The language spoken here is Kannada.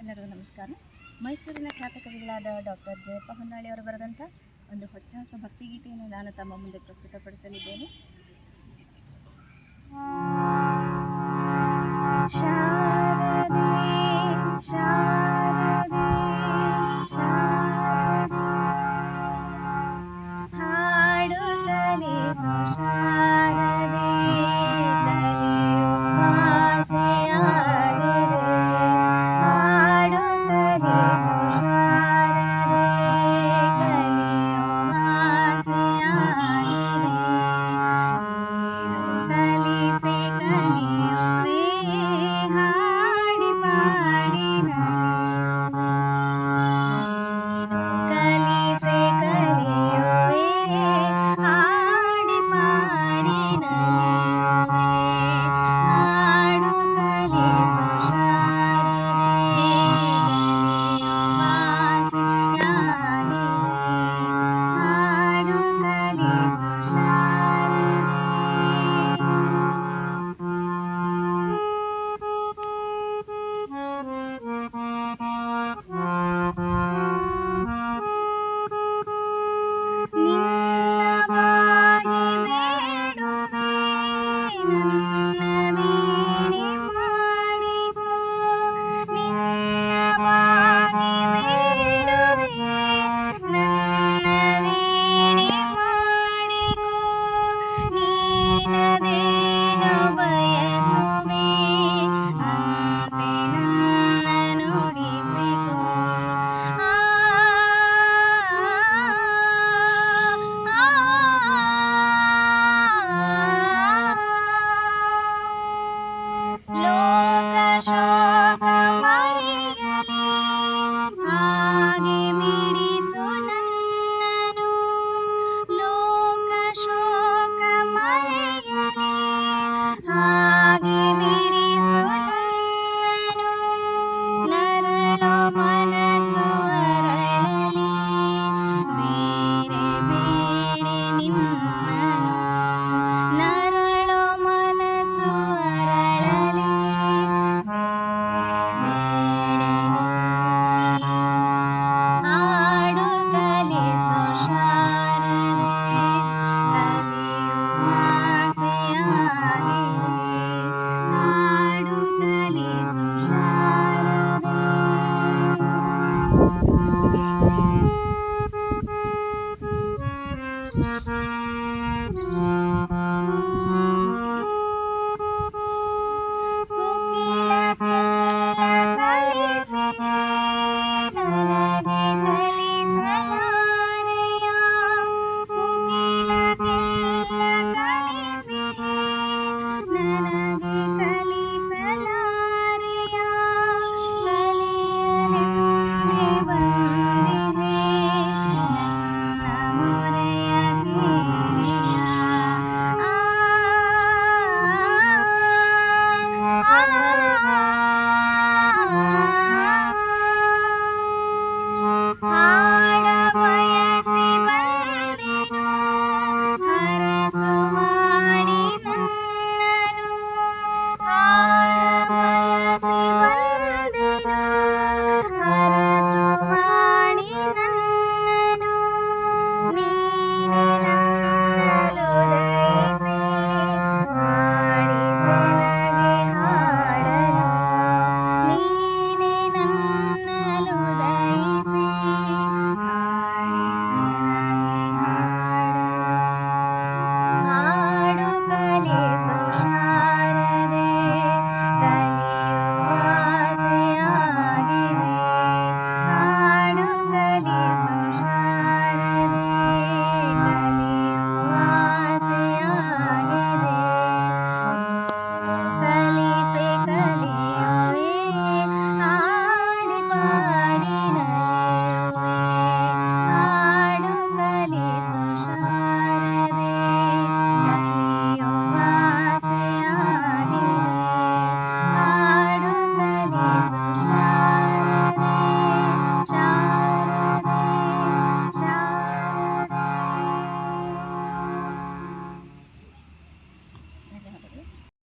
ಎಲ್ಲರಿಗೂ ನಮಸ್ಕಾರ. ಮೈಸೂರಿನ ಖ್ಯಾತ ಕವಿಗಳಾದ ಡಾಕ್ಟರ್ ಜಯಪ್ಪ ಹೊನ್ನಾಳಿ ಅವರು ಬರೆದಂಥ ಒಂದು ಹೊಚ್ಚ ಹೊಸ ಭಕ್ತಿಗೀತೆಯನ್ನು ನಾನು ತಮ್ಮ ಮುಂದೆ ಪ್ರಸ್ತುತಪಡಿಸಲಿದ್ದೇನೆ. Agi mini. 啊